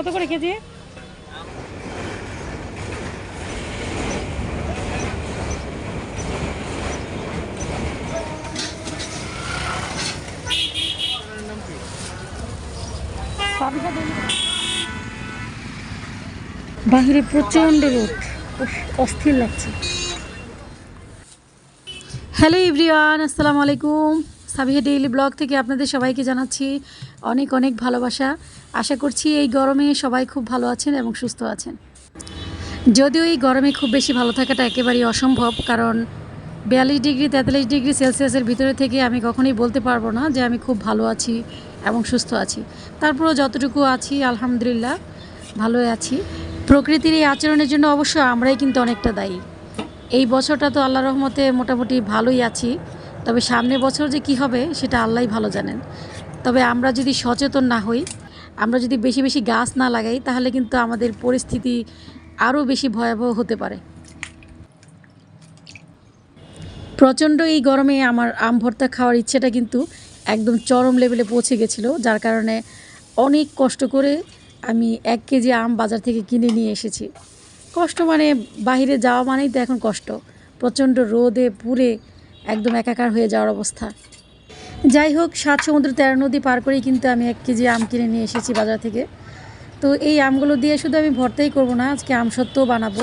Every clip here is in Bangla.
কত করে কেজি? বাহিরে প্রচণ্ড রোদ। অস্থির লাগছে। হ্যালো ইভরিওয়ান আসসালামু আলাইকুম। সাবিহা ডেইলি ব্লগ থেকে আপনাদের সবাইকে জানাচ্ছি অনেক অনেক ভালোবাসা। আশা করছি এই গরমে সবাই খুব ভালো আছেন এবং সুস্থ আছেন। যদিও এই গরমে খুব বেশি ভালো থাকাটা একেবারেই অসম্ভব, কারণ বিয়াল্লিশ ডিগ্রি, তেতাল্লিশ ডিগ্রি সেলসিয়াসের ভিতরে থেকে আমি কখনোই বলতে পারব না যে আমি খুব ভালো আছি এবং সুস্থ আছি। তারপরেও যতটুকু আছি, আলহামদুলিল্লাহ, ভালোই আছি। প্রকৃতির এই আচরণের জন্য অবশ্য আমরাই কিন্তু অনেকটা দায়ী। এই বছরটা তো আল্লাহ রহমতে মোটামুটি ভালোই আছি, তবে সামনের বছর যে কি হবে সেটা আল্লাহ ভালো জানেন। তবে আমরা যদি সচেতন না হই আমরা যদি বেশি বেশি গাছ না লাগাই, তাহলে কিন্তু আমাদের পরিস্থিতি আরও বেশি ভয়াবহ হতে পারে। প্রচণ্ড এই গরমে আমার আম ভর্তা খাওয়ার ইচ্ছেটা কিন্তু একদম চরম লেভেলে পৌঁছে গেছিল, যার কারণে অনেক কষ্ট করে আমি এক কেজি আম বাজার থেকে কিনে নিয়ে এসেছি। কষ্ট মানে বাইরে যাওয়া মানেই তো এখন কষ্ট, প্রচণ্ড রোদে পুড়ে একদম একাকার হয়ে যাওয়ার অবস্থা। যাই হোক, সাত সমুদ্র তেরো নদী পার করেই কিন্তু আমি এক কেজি আম কিনে নিয়ে এসেছি বাজার থেকে। তো এই আমগুলো দিয়ে শুধু আমি ভর্তাই করব না, আজকে আম সত্ত্বও বানাবো।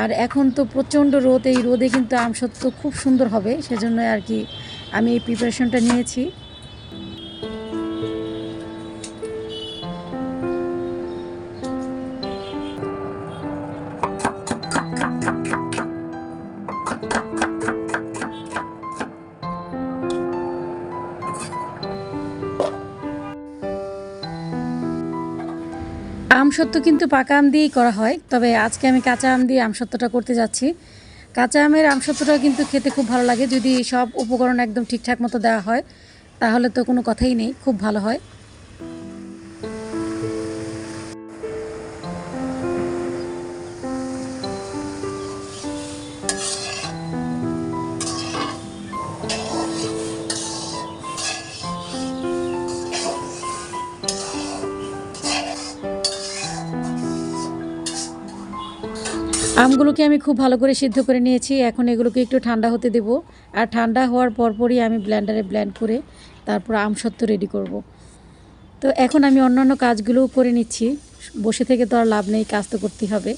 আর এখন তো প্রচণ্ড রোদ, এই রোদে কিন্তু আম সত্ত্ব খুব সুন্দর হবে, সেজন্য আর কি আমি এই প্রিপারেশনটা নিয়েছি। আম সত্ত্ব কিন্তু পাকা আম দিয়েই করা হয়, তবে আজকে আমি কাঁচা আম দিয়ে আমসত্ত্বটা করতে যাচ্ছি। কাঁচা আমের আমসত্ত্বটাও কিন্তু খেতে খুব ভালো লাগে, যদি সব উপকরণ একদম ঠিকঠাক মতো দেওয়া হয়, তাহলে তো কোনো কথাই নেই, খুব ভালো হয়। আমগুলোকে আমি খুব ভালো করে সিদ্ধ করে নিয়েছি। এখন এগুলোকে একটু ঠান্ডা হতে দেব। আর ঠান্ডা হওয়ার পরপরই আমি ব্ল্যান্ডারে ব্ল্যান্ড করে তারপর আম সত্ত্ব রেডি করব। তো এখন আমি অন্যান্য কাজগুলোও করে নিচ্ছি। বসে থেকে তো আর লাভ নেই, কাজ তো করতেই হবে।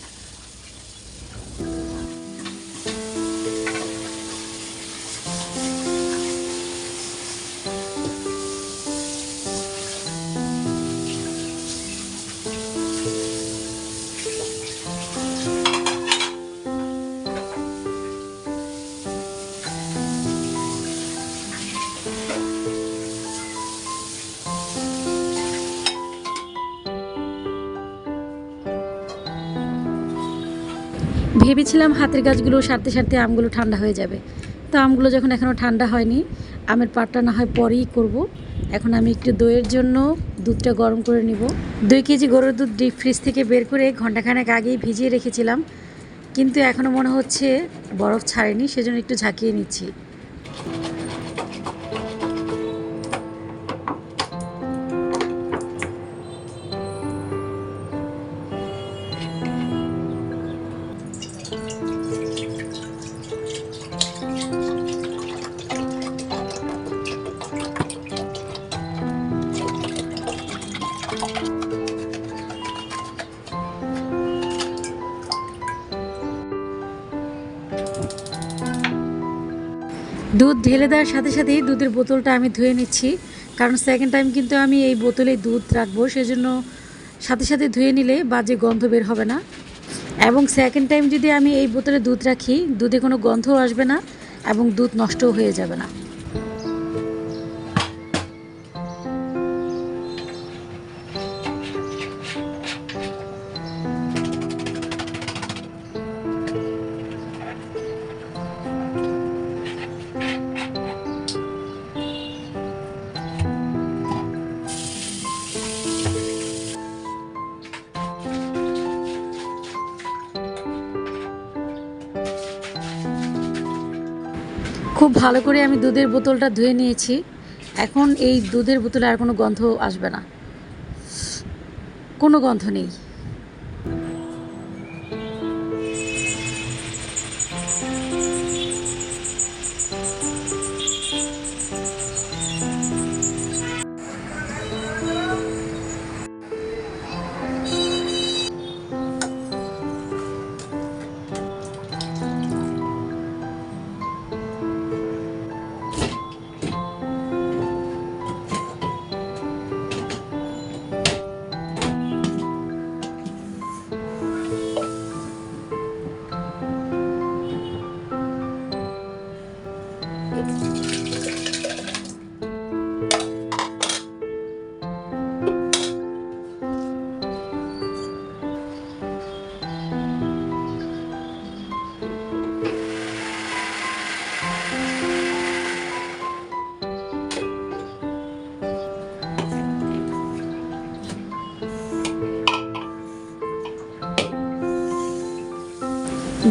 ভেবেছিলাম হাতের গাছগুলো সারতে সারতে আমগুলো ঠান্ডা হয়ে যাবে। তো আমগুলো যখন এখনও ঠান্ডা হয়নি, আমের পাটটা না হয় পরেই করব। এখন আমি একটু দইয়ের জন্য দুধটা গরম করে নিব। দুই কেজি গরুর দুধ ডিপ ফ্রিজ থেকে বের করে ঘন্টাখানেক আগেই ভিজিয়ে রেখেছিলাম। কিন্তু এখনও মনে হচ্ছে বরফ ছাড়েনি, সেজন্য একটু ঝাঁকিয়ে নিচ্ছি। ঢেলে দেওয়ার সাথে সাথেই দুধের বোতলটা আমি ধুয়ে নিচ্ছি। কারণ সেকেন্ড টাইম কিন্তু আমি এই বোতলে দুধ রাখব, সেজন্য সাথে সাথে ধুয়ে নিলে বাজে গন্ধ বের হবে না। এবং সেকেন্ড টাইম যদি আমি এই বোতলে দুধ রাখি, দুধে কোনো গন্ধও আসবে না এবং দুধ নষ্টও হয়ে যাবে না। ভালো করে আমি দুধের বোতলটা ধুয়ে নিয়েছি। এখন এই দুধের বোতলে আর কোনো গন্ধ আসবে না। কোনো গন্ধ নেই।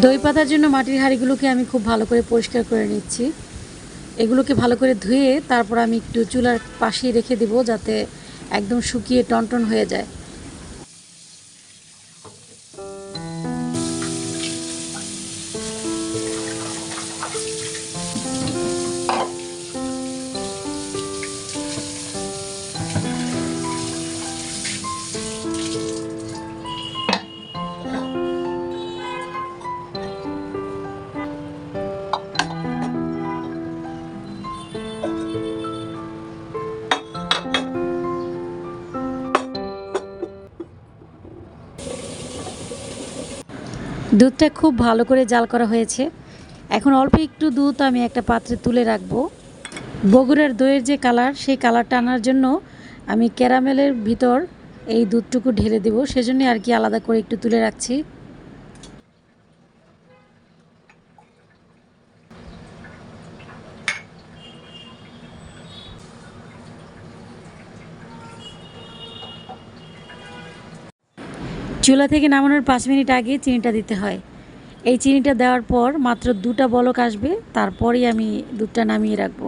দই পাতার জন্য মাটির হাঁড়িগুলোকে আমি খুব ভালো করে পরিষ্কার করে নিচ্ছি। এগুলোকে ভালো করে ধুয়ে তারপর আমি একটু চুলার পাশে রেখে দেবো যাতে একদম শুকিয়ে টনটন হয়ে যায়। দুধটা খুব ভালো করে জাল করা হয়েছে। এখন অল্প একটু দুধ আমি একটা পাত্রে তুলে রাখব। বগুড়ার দইয়ের যে কালার, সেই কালারটা আনার জন্য আমি ক্যারামেলের ভিতর এই দুধটুকু ঢেলে দেবো। সেজন্য আর কি আলাদা করে একটু তুলে রাখছি। চুলা থেকে নামানোর পাঁচ মিনিট আগে চিনিটা দিতে হয়। এই চিনিটা দেওয়ার পর মাত্র দুটা বলক আসবে, তারপরেই আমি দুধটা নামিয়ে রাখব।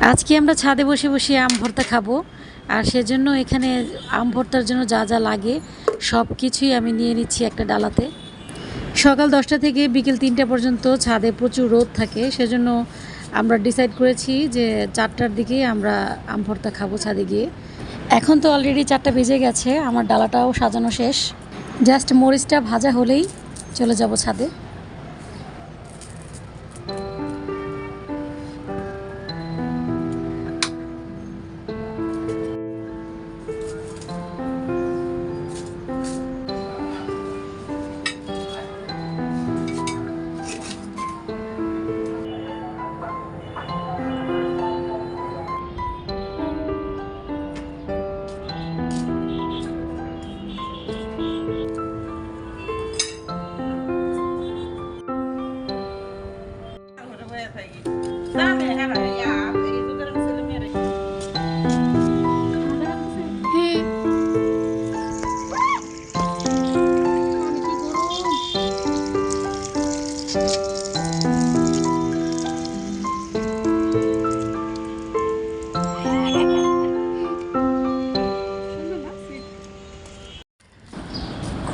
আজকে আমরা ছাদে বসে বসে আম ভর্তা খাব, আর সেজন্য এখানে আম ভর্তার জন্য যা যা লাগে সব কিছুই আমি নিয়ে নিচ্ছি একটা ডালাতে। সকাল দশটা থেকে বিকেল তিনটা পর্যন্ত ছাদে প্রচুর রোদ থাকে, সেজন্য আমরা ডিসাইড করেছি যে চারটার দিকে আমরা আম ভর্তা খাব ছাদে গিয়ে। এখন তো অলরেডি চারটা বেজে গেছে, আমার ডালাটাও সাজানো শেষ। জাস্ট মরিচটা ভাজা হলেই চলে যাব ছাদে।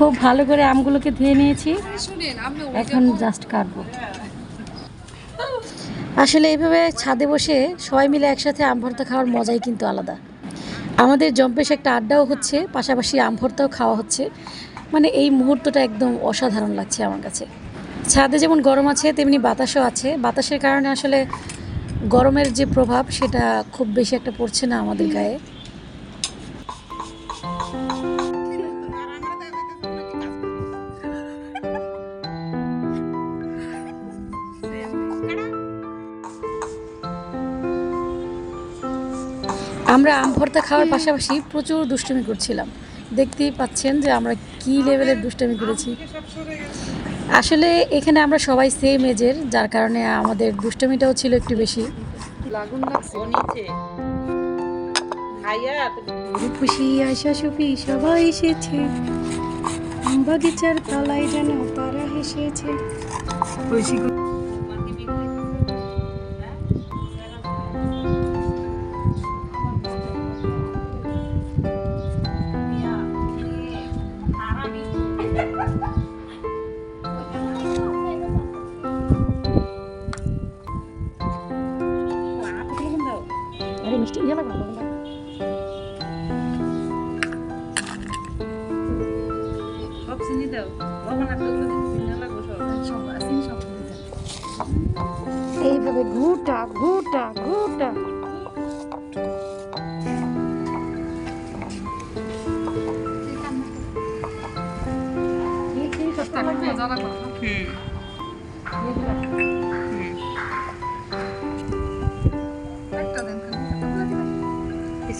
খুব ভালো করে আমগুলোকে ধুয়ে নিয়েছি। এখন জাস্ট কাটবো। আসলে এইভাবে ছাদে বসে সবাই মিলে একসাথে আম ভর্তা খাওয়ার মজাই কিন্তু আলাদা। আমাদের জম্পেশ একটা আড্ডাও হচ্ছে, পাশাপাশি আম ভর্তাও খাওয়া হচ্ছে। মানে এই মুহূর্তটা একদম অসাধারণ লাগছে আমার কাছে। ছাদে যেমন গরম আছে, তেমনি বাতাসও আছে। বাতাসের কারণে আসলে গরমের যে প্রভাব, সেটা খুব বেশি একটা পড়ছে না আমাদের গায়ে। আমরা আম ভর্তা খাওয়ার পাশাপাশি প্রচুর দুষ্টুমি করছিলাম। দেখতেই পাচ্ছেন যে আমরা কি লেভেলের দুষ্টুমি করেছি। আসলে এখানে আমরা সবাই সেম এজের যার কারণে আমাদের দুষ্টমিটাও ছিল একটু বেশি। খুশি আশা সুফি সবাই এসেছে। বাগিচার তলায় যেন তারা হেসেছে।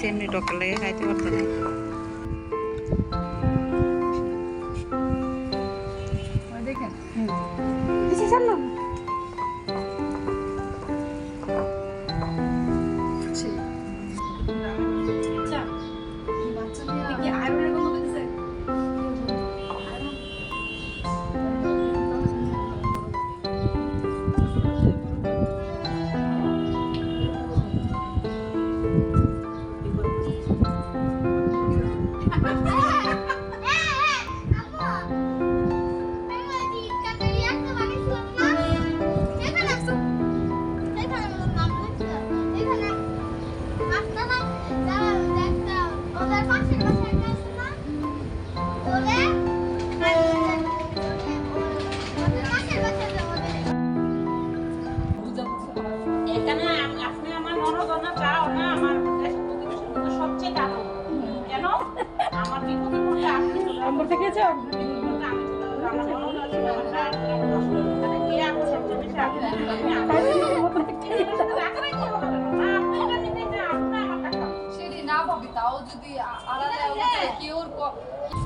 কিছু এমনি টক লেগে খাইতে Pô.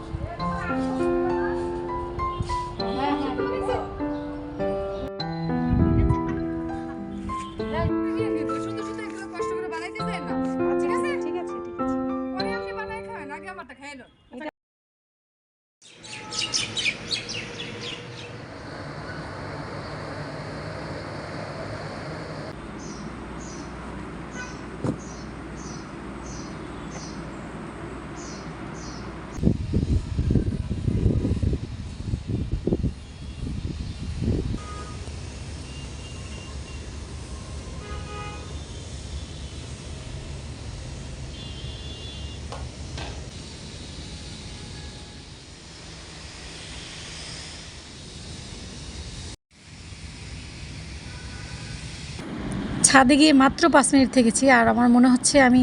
ছাদে গিয়ে মাত্র পাঁচ মিনিট থেকেছি আর আমার মনে হচ্ছে আমি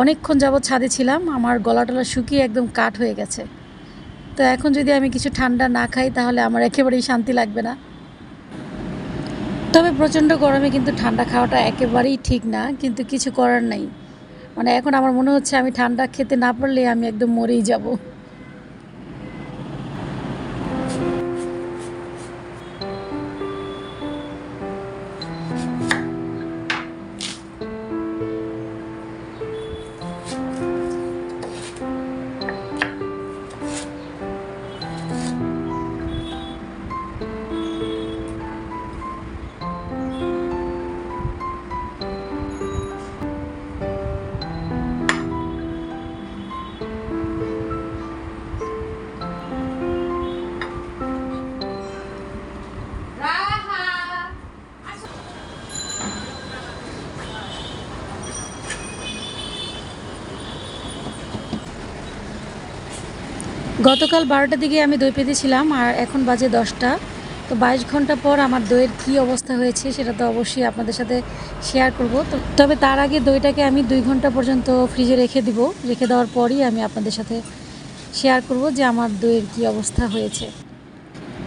অনেকক্ষণ যাবৎ ছাদে ছিলাম, আমার গলা টলা শুকিয়ে একদম কাঠ হয়ে গেছে। তো এখন যদি আমি কিছু ঠান্ডা না খাই তাহলে আমার একেবারেই শান্তি লাগবে না। তবে প্রচণ্ড গরমে কিন্তু ঠান্ডা খাওয়াটা একেবারেই ঠিক না, কিন্তু কিছু করার নাই। মানে এখন আমার মনে হচ্ছে আমি ঠান্ডা খেতে না পারলে আমি একদম মরেই যাব। গতকাল বারোটার দিকে আমি দই পেতেছিলাম আর এখন বাজে দশটা। তো বাইশ ঘণ্টা পর আমার দইয়ের কী অবস্থা হয়েছে সেটা তো অবশ্যই আপনাদের সাথে শেয়ার করব। তো তবে তার আগে দইটাকে আমি দুই ঘণ্টা পর্যন্ত ফ্রিজে রেখে দিব। রেখে দেওয়ার পরই আমি আপনাদের সাথে শেয়ার করব যে আমার দইয়ের কী অবস্থা হয়েছে।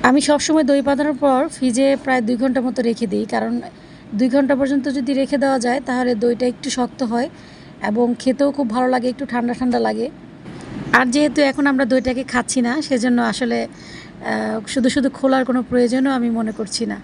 আমি সবসময় দই পাতানোর পর ফ্রিজে প্রায় দুই ঘণ্টা মতো রেখে দিই। কারণ দুই ঘণ্টা পর্যন্ত যদি রেখে দেওয়া যায় তাহলে দইটা একটু শক্ত হয় এবং খেতেও খুব ভালো লাগে, একটু ঠান্ডা ঠান্ডা লাগে। আর যেহেতু এখন আমরা দইটাকে খাচ্ছি না, সেজন্য আসলে শুধু শুধু খোলার কোনো প্রয়োজনও আমি মনে করছি না।